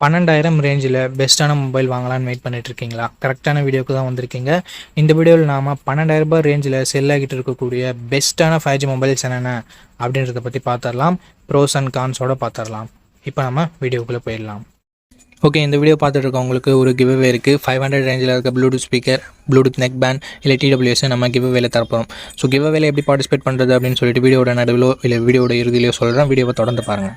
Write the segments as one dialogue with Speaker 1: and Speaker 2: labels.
Speaker 1: பன்னெண்டாயிரம் ரேஞ்சில் பெஸ்ட்டான மொபைல் வாங்கலாம்னு வெயிட் பண்ணிட்டு இருக்கீங்களா கரெக்டான வீடியோக்கு தான் வந்திருக்கீங்க. இந்த வீடியோவில் நாம் பன்னெண்டாயிரம் ரூபாய் ரேஞ்சில் செல் ஆகிட்டு இருக்கக்கூடிய பெஸ்ட்டான ஃபைவ் ஜி மொபைல்ஸ் என்னென்ன அப்படின்றத பற்றி பார்த்துடலாம் ப்ரோஸ் அண்ட் கான்ஸோட பார்த்துடலாம் இப்போ நம்ம வீடியோக்குள்ளே போயிடலாம். ஓகே இந்த வீடியோ பார்த்துட்டு இருக்கவங்களுக்கு ஒரு கிவ்வே இருக்குது ஃபைவ் ஹண்ட்ரட் ரேஞ்சில் இருக்க Bluetooth speaker Bluetooth neck band இல்லை டிடபிள்யூஎஸ் நம்ம கிவ்வேல தரப்போம் ஸோ கிவ்வேல எப்படி பார்ட்டிசிபேட் பண்ணுறது அப்படின்னு சொல்லிட்டு வீடியோட நடுவிலோ இல்லை வீடியோட இறுதியிலையோ சொல்கிறேன் வீடியோவை தொடர்ந்து பாருங்கள்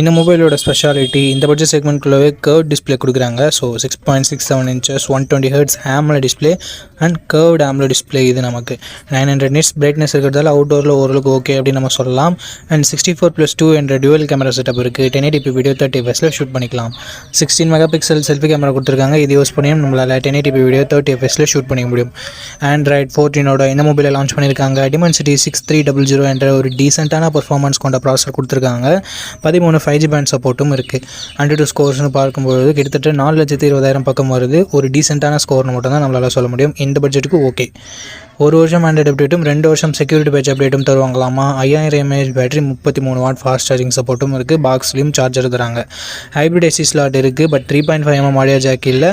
Speaker 1: இந்த மொபைலோட ஸ்பெஷாலிட்டி இந்த பட்ஜெட் செக்மெண்ட்குள்ளவே கர்வ் டிஸ்ப்ளே கொடுக்குறாங்க. So six point six seven inches one twenty hertz AMOLED display and curved AMOLED display இது நமக்கு. நைன் ஹண்ட்ரட் நிட்ஸ் பிரைட்னஸ் இருக்கிறதால அவுட்டோரில் ஓரளவுக்கு ஓகே அப்படின்னு நம்ம சொல்லலாம். And sixty four plus two என்ற டுவல் கேமரா செட்டப் இருக்குது டென் எயிட்டி வீடியோ தேர்ட்டி எஃப்எஸில் ஷூட் பண்ணிக்கலாம். Sixteen mega pixel selfie camera கொடுத்துருக்காங்க. இது யூஸ் பண்ணியும் நம்மளால் டென் எயிட்டி வீடியோ தேர்ட்டி எஃப்எஸில் ஷூட் பண்ணிக்க முடியும். ஆண்ட்ராய்ட் ஃபோர்டீனோட இந்த மொபைலை லான்ச் பண்ணியிருக்காங்க Dimensity six three double zero என்ற ஒரு டீசெண்டான பர்ஃபார்மன்ஸ் கொண்ட ப்ராசர் கொடுத்துருக்காங்க. பதிமூணு ஃபைவ் ஜி பேண்ட் சப்போர்ட்டும் இருக்குது ஹண்ட்ரட் டூ ஸ்கோர்ஸ்னு பார்க்கும்போது கிட்டத்தட்ட நாலு லட்சத்தி இருபதாயிரம் பக்கம் வருது. ஒரு டீசெண்டான ஸ்கோர்னு மட்டும் தான் நம்மளால் சொல்ல முடியும். இந்த பட்ஜெட்டுக்கு ஓகே ஒரு வருஷம் ஆண்ட்ராய்டு அப்டேட்டும் ரெண்டு வருஷம் செக்யூரிட்டி பேட்ச் அப்டேட்டும் தருவாங்களாமா? ஐயாயிரம் எம்ஏஹெச் பேட்டரி முப்பத்தி மூணு வாட் ஃபாஸ்ட் சார்ஜிங் சப்போர்ட்டும் இருக்குது பாக்ஸ்லேயும் சார்ஜர் தராங்க. ஹைப்ரிட் எஸ்சி ஸ்லாட் இருக்குது but three point five mm audio jack இல்லை.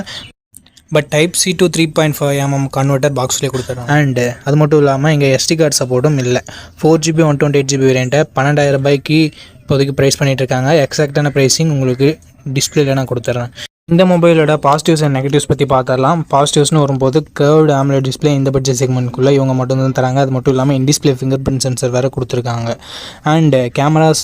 Speaker 1: But type C to three point five mm converter பாக்ஸ்லேயே கொடுத்துருக்காங்க அண்டு அது மட்டும் இல்லாமல் இங்கே எஸ்டி கார்டு சப்போர்ட்டும் இல்லை. Four GB one twenty eight GB வேரியண்ட்டை பன்னெண்டாயிரம் ரூபாய்க்கு இப்போதைக்கு ப்ரைஸ் பண்ணிகிட்ருக்காங்க இருக்காங்க எக்ஸாக்டான ப்ரைஸிங் உங்களுக்கு டிஸ்பிளேல நான் கொடுத்துட்றேன் இந்த மொபைலோட பாசிட்டிவ்ஸ் அண்ட் நெகட்டிவ்ஸ் பற்றி பார்த்துடலாம் பாசிட்டிவ்ஸ்னு வரும்போது கேர்வ்டு ஆம்லெட் டிஸ்பிளே இந்த பட்ஜெட் செக்மெண்ட்குள்ளே இவங்க மட்டும் தான் தராங்க. அது மட்டும் இல்லாமல் இன்டிஸ்பிளே ஃபிங்கர் பிரிண்ட் சென்சர் வேறு கொடுத்துருக்காங்க. அண்ட் கேமராஸ்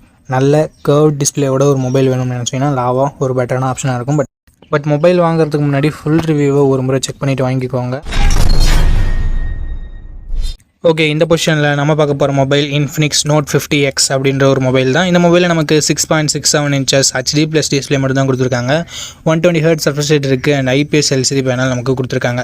Speaker 1: நல்ல கேர்வ் டிஸ்பிளேயோட ஒரு மொபைல் வேணும்னு நினச்சிங்கன்னா லாவா ஒரு பெட்டரான ஆப்ஷனாக இருக்கும். பட் பட் மொபைல் வாங்குறதுக்கு முன்னாடி ஃபுல் ரிவ்யூவை ஒரு முறை செக் பண்ணிவிட்டு வாங்கிக்கோங்க. ஓகே இந்த பொசிஷனில் நம்ம பார்க்க போகிற mobile Infinix Note fifty X அப்படின்ற ஒரு மொபைல் தான். இந்த மொபைலில் நமக்கு six point six seven inches HD plus display மட்டும் தான் கொடுத்துருக்காங்க. One twenty hertz surface rate இருக்குது அண்ட் ஐபிஎஸ் எல்சிடி பேனல் நமக்கு கொடுத்துருக்காங்க.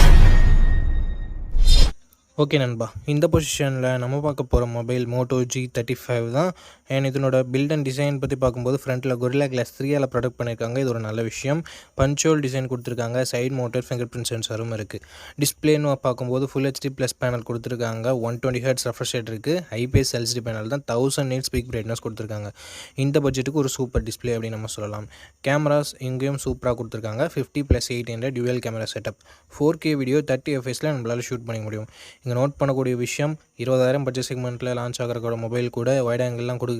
Speaker 1: ஓகே நண்பா இந்த பொசிஷனில் நம்ம பார்க்க போகிற mobile Moto G thirty five தான் அண்ட் இதனோட பில்ட் அண்ட் டிசைன் பற்றி பார்க்கும்போது ஃப்ரண்ட்டில் கொரில்லா கிளாஸ் த்ரீயால் ப்ரொடக்ட் பண்ணியிருக்காங்க இது ஒரு நல்ல விஷயம். பஞ்சோல் டிசைன் கொடுத்துருக்காங்க. சைட் மோட்டர் ஃபிங்கர் பிரிண்ட் சென்சரும் இருக்குது டிஸ்பிளேன்னு பார்க்கும்போது ஃபுல் ஹெச்டி ப்ளஸ் பேனல் கொடுத்துருக்காங்க. One twenty hertz refresh rate இருக்குது ஐபிஎஸ் எல்சிடி பேனல் தான். தௌசண்ட் நீட் ஸ்பீக் பிரைட்னஸ் கொடுத்துருக்காங்க. இந்த பட்ஜெட்டுக்கு ஒரு சூப்பர் டிஸ்பிளே அப்படின்னு நம்ம சொல்லலாம். கேமராஸ் இங்கேயும் சூப்பராக கொடுத்துருக்காங்க. Fifty plus eight hundred dual camera setup four K video thirty எஃப்எஸில் நம்மளால் ஷூட் பண்ணிக்க முடியும். இங்கே நோட் பண்ணக்கூடிய விஷயம் இருபதாயிரம் பட்ஜெட் செக்மெண்ட்டில் லான்ச் ஆகிறக்கூட மொபைல் கூட வைட் ஆங்கிள்லாம் கொடுக்க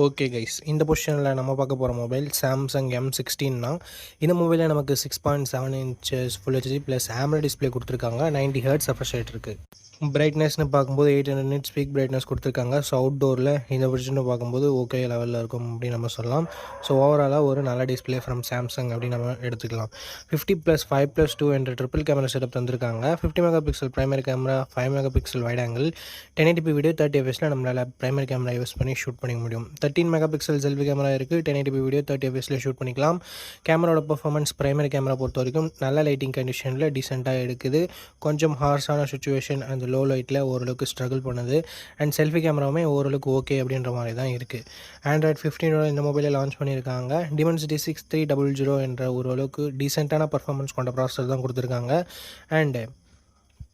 Speaker 1: ஓகே கைஸ் இந்த பொசிஷனில் நம்ம பார்க்க போகிற மொபைல் சாம்சங் எம் சிக்ஸ்டீன்னா இந்த மொபைலில் நமக்கு six point seven inches full HD plus AMOLED display கொடுத்துருக்காங்க. நைன்டி ஹர்ட்ஸ் ரெஃப்ரெஷ் ரேட் இருக்குது பிரைட்னஸ்னு பார்க்கும்போது eight hundred nit speak brightness கொடுத்துருக்காங்க. ஸோ அவுட்டோரில் இந்த பொசிஷனை பார்க்கும்போது ஓகே லெவலில் இருக்கும் அப்படின்னு நம்ம சொல்லலாம். ஸோ ஓவராலாக ஒரு நல்ல டிஸ்பிளே ஃப்ரம் சாம்சங் அப்படின்னு நம்ம எடுத்துக்கலாம். Fifty plus five plus two என்ற ட்ரிபிள் கேமரா செட்டப் தந்திருக்காங்க. Fifty mega pixel primary camera five mega pixel wide angle ten eighty video thirty எஃப்எஸில் நம்மளால் ப்ரைமரி கேமரா யூஸ் பண்ணி ஷூட் பண்ணிக்க முடியும். Thirteen mega pixel selfie camera இருக்குது ten eighty video thirty எஃப்எஸில் shoot பண்ணிக்கலாம். கேமராவோட performance primary camera பொறுத்த வரைக்கும் நல்ல லைட்டிங் கண்டிஷனில் டீசெண்டாக எடுக்குது. கொஞ்சம் ஹார்ஸான சுச்சுவேஷன் அந்த லோ லைட்டில் ஓரளவுக்கு ஸ்ட்ரகிள் பண்ணுது. அண்ட் செல்ஃபி கேமராவுமே ஓரளவுக்கு ஓகே அப்படின்ற மாதிரி தான் இருக்குது ஆண்ட்ராய்ட் ஃபிஃப்டீனோட இந்த மொபைலை லான்ச் பண்ணியிருக்காங்க. Dimensity six three double zero என்ற ஓரளவுக்கு டீசெண்டான பர்ஃபார்மன்ஸ் கொண்ட ப்ராசஸர் தான் கொடுத்துருக்காங்க. அண்டு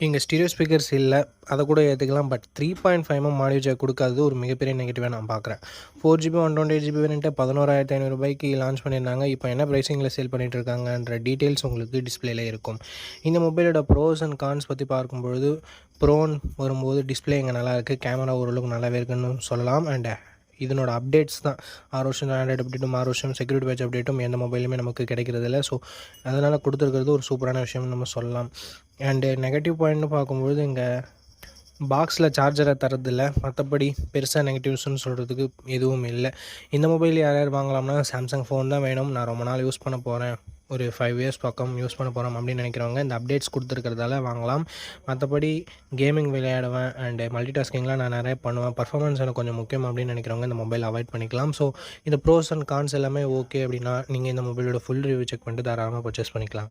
Speaker 1: இங்கே ஸ்டீரியோ ஸ்பீக்கர்ஸ் இல்லை அதை கூட ஏற்றுக்கலாம் but three point five M audio jack கொடுக்காதது ஒரு மிகப்பெரிய நெகட்டிவாக நான் பார்க்குறேன். Four GB one twenty eight GB வேணுன்ட்டு பதினோராயிரத்தி ஐநூறுபாய்க்கு லான்ச் பண்ணியிருந்தாங்க. இப்போ என்ன ப்ரைஸிங்கில் சேல் பண்ணிகிட்டு இருக்காங்கன்ற டீட்டெயில்ஸ் உங்களுக்கு டிஸ்பிளேல இருக்கும். இந்த மொபைலோட ப்ரோஸ் அண்ட் கான்ஸ் பற்றி பார்க்கும்பொழுது ப்ரோன் வரும்போது டிஸ்பிளே இங்கே நல்லாயிருக்கு கேமரா ஓரளவுக்கு நல்லாவே இருக்குன்னு சொல்லலாம். அண்ட் இதனோட அப்டேட்ஸ் தான். ஆறு வருஷம் ஆண்ட்ராய்டு அப்டேட்டும் ஆறு வருஷம் செக்யூரிட்டி பேட்ச் அப்டேட்டும் எந்த மொபைலுமே நமக்கு கிடைக்கிறது இல்லை ஸோ அதனால் கொடுத்துருக்கிறது ஒரு சூப்பரான விஷயம்னு நம்ம சொல்லலாம். அண்டு நெகட்டிவ் பாயிண்ட்னு பார்க்கும்பொழுது இங்கே பாக்ஸில் சார்ஜரை தரதில்ல மற்றபடி பெருசாக நெகட்டிவ்ஸ்னு சொல்கிறதுக்கு எதுவும் இல்லை. இந்த மொபைல் யார் யார் வாங்கலாம்னா சாம்சங் ஃபோன் தான் வேணும். நான் ரொம்ப நாள் யூஸ் பண்ண போகிறேன் ஒரு ஃபைவ் இயர்ஸ் பக்கம் யூஸ் பண்ண போகிறோம் அப்படின்னு நினைக்கிறவங்க இந்த அப்டேட்ஸ் கொடுத்துருக்கிறதால வாங்கலாம். மற்றபடி கேமிங் விளையாடுவேன் அண்டு மல்டி டாஸ்கிங்லாம் நான் நிறைய பண்ணுவேன். பர்ஃபார்மன்ஸ் எனக்கு கொஞ்சம் முக்கியம் அப்படின்னு நினைக்கிறவங்க இந்த மொபைல் அவாய்ட் பண்ணிக்கலாம். ஸோ இந்த ப்ரோஸ் அண்ட் கான்ஸ் எல்லாமே ஓகே அப்படின்னா நீங்கள் இந்த மொபைலோட ஃபுல் ரிவ்யூ செக் பண்ணிட்டு தாராளமாக பர்ச்சேஸ் பண்ணிக்கலாம்.